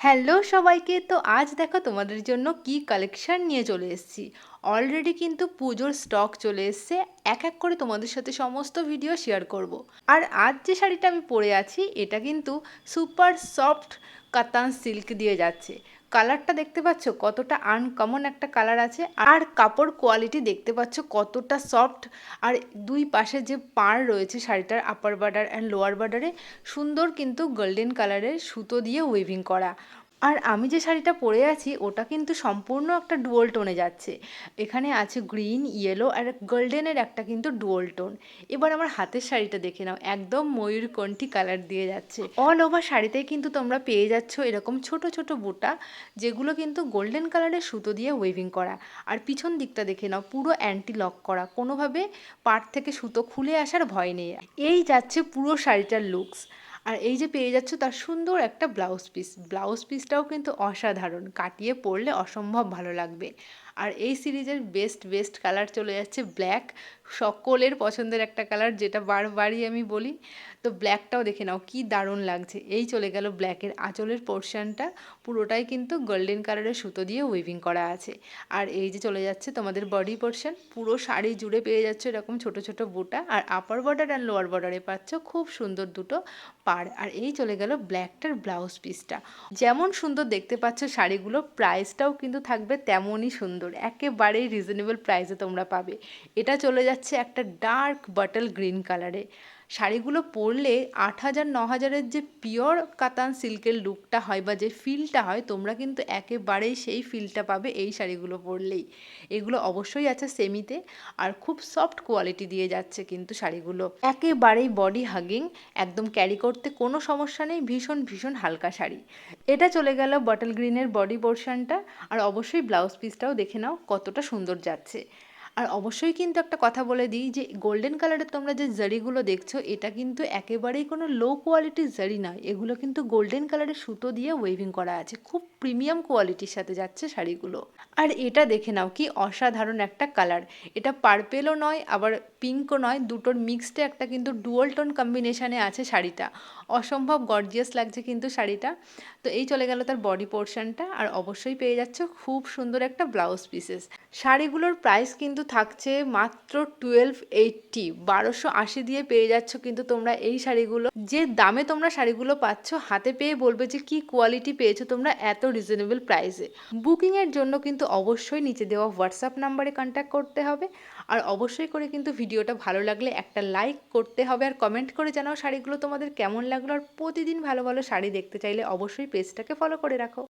Hello সবাইকে। তো আজ দেখো তোমাদের জন্য কি কালেকশন নিয়ে চলে এসেছি। অলরেডি কিন্তু পুজোর স্টক চলে এসছে। এক এক করে তোমাদের সাথে সমস্ত ভিডিও শেয়ার করব। আর আজ যে শাড়িটা আমি পরে আছি, এটা কিন্তু সুপার সফট কাতান সিল্ক দিয়ে যাচ্ছে। কালারটা দেখতে পাচ্ছ? কতটা আনকমন একটা কালার আছে। আর কাপড় কোয়ালিটি দেখতে পাচ্ছ কতটা সফট আর দুই পাশে যে পাড় রয়েছে শাড়িটার আপার বার্ডার অ্যান্ড লোয়ার বার্ডারে সুন্দর কিন্তু গোল্ডেন কালারের সুতো দিয়ে উইভিং করা। আর আমি যে শাড়িটা পরে আছি, ওটা কিন্তু সম্পূর্ণ একটা ডুয়াল টোনে যাচ্ছে। এখানে আছে গ্রিন ইয়েলো আর গোল্ডেনের একটা কিন্তু ডুয়াল টোন এবার আমার হাতের শাড়িটা দেখে নাও, একদম ময়ূরকণ্ঠী কালার দিয়ে যাচ্ছে। অল ওভার শাড়িতেই কিন্তু তোমরা পেয়ে যাচ্ছ এরকম ছোট ছোট বুটা, যেগুলো কিন্তু গোল্ডেন কালারের সুতো দিয়ে ওয়েভিং করা। আর পিছন দিকটা দেখে নাও, পুরো অ্যান্টি লক করা। কোনোভাবে পাট থেকে সুতো খুলে আসার ভয় নেই। এই যাচ্ছে পুরো শাড়িটার লুকস আর এই যে পেয়ে যাচ্ছ তার সুন্দর একটা ব্লাউজ পিস। ব্লাউজ পিসটাও কিন্তু অসাধারণ, কাটিয়ে পরলে অসম্ভব ভালো লাগবে। আর এই সিরিজের বেস্ট বেস্ট কালার চলে যাচ্ছে ব্ল্যাক। সকলের পছন্দের একটা কালার যেটা বারবারই আমি বলি। তো ব্ল্যাকটাও দেখে নাও, কি দারুণ লাগছে। এই চলে গেল ব্ল্যাকের আঁচলের পোর্শনটা। পুরোটাই কিন্তু গোল্ডেন কালারের সুতো দিয়ে উইভিং করা আছে। আর এই যে চলে যাচ্ছে তোমাদের বডি পোর্শন পুরো শাড়ি জুড়ে পেয়ে যাচ্ছে এরকম ছোট ছোট বুটা। আর আপার বর্ডার অ্যান্ড লোয়ার বর্ডারে পাচ্ছ খুব সুন্দর দুটো পার আর এই চলে গেল ব্ল্যাকটার ব্লাউজ পিসটা। যেমন সুন্দর দেখতে পাচ্ছ শাড়িগুলো, প্রাইসটাও কিন্তু থাকবে তেমনই সুন্দর, একেবারেই রিজনেবল প্রাইসে তোমরা পাবে। এটা চলে যাচ্ছে একটা ডার্ক বাটল গ্রিন কালারে শাড়িগুলো পরলে আট হাজার, ন হাজারের যে পিওর কাতান সিল্কের লুকটা হয় বা যে ফিলটা হয়, তোমরা কিন্তু একেবারেই সেই ফিলটা পাবে এই শাড়িগুলো পরলেই। এগুলো অবশ্যই আছে সেমিতে আর খুব সফট কোয়ালিটি দিয়ে যাচ্ছে কিন্তু শাড়িগুলো। একেবারেই বডি হাগিং একদম ক্যারি করতে কোনো সমস্যা নেই, ভীষণ ভীষণ হালকা শাড়ি। এটা চলে গেল বটল গ্রিনের বডি পোর্শনটা আর অবশ্যই ব্লাউজ পিসটাও দেখে নাও কতটা সুন্দর যাচ্ছে। আর অবশ্যই কিন্তু একটা কথা বলে দিই যে গোল্ডেন কালারের তোমরা যে জারিগুলো দেখছ, এটা কিন্তু একেবারেই কোনো লো কোয়ালিটির জারি নয়। এগুলো কিন্তু গোল্ডেন কালারের সুতো দিয়ে ওয়েভিং করা আছে। খুব প্রিমিয়াম কোয়ালিটির সাথে যাচ্ছে শাড়িগুলো। আর এটা দেখে নাও কি অসাধারণ একটা কালার এটা পার্পেলও নয়, আবার পিঙ্কও নয়, দুটোর মিক্সডে একটা কিন্তু ডুয়াল টোন কম্বিনেশানে আছে শাড়িটা। অসম্ভব গর্জিয়াস লাগছে কিন্তু শাড়িটা। তো এই চলে গেল তার বডি পোর্শনটা আর অবশ্যই পেয়ে যাচ্ছে খুব সুন্দর একটা ব্লাউজ পিসেস শাড়িগুলোর প্রাইস কিন্তু থাকছে মাত্র টুয়েলভ এইটটি বারোশো আশি দিয়ে পেয়ে যাচ্ছ কিন্তু তোমরা এই শাড়িগুলো। যে দামে তোমরা শাড়িগুলো পাচ্ছ, হাতে পেয়ে বলবে যে কি কোয়ালিটি পেয়েছ তোমরা এত রিজনেবল প্রাইসে বুকিংয়ের জন্য কিন্তু অবশ্যই নিচে দেওয়া হোয়াটসঅ্যাপ নাম্বারে কন্ট্যাক্ট করতে হবে। আর অবশ্যই করে কিন্তু ভিডিওটা ভালো লাগলে একটা লাইক করতে হবে আর কমেন্ট করে জানাও শাড়িগুলো তোমাদের কেমন লাগল। আর প্রতিদিন ভালো ভালো শাড়ি দেখতে চাইলে অবশ্যই পেজটাকে ফলো করে রাখো।